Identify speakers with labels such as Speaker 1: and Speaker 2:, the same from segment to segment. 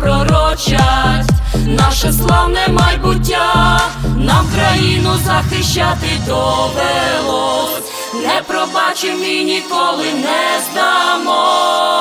Speaker 1: пророчать наше славне майбуття, нам країну захищати довелось, не пробачим і ніколи не здамо.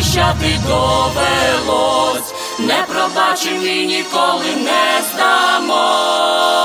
Speaker 1: захищати довелось, не пробачим і ніколи не здамо.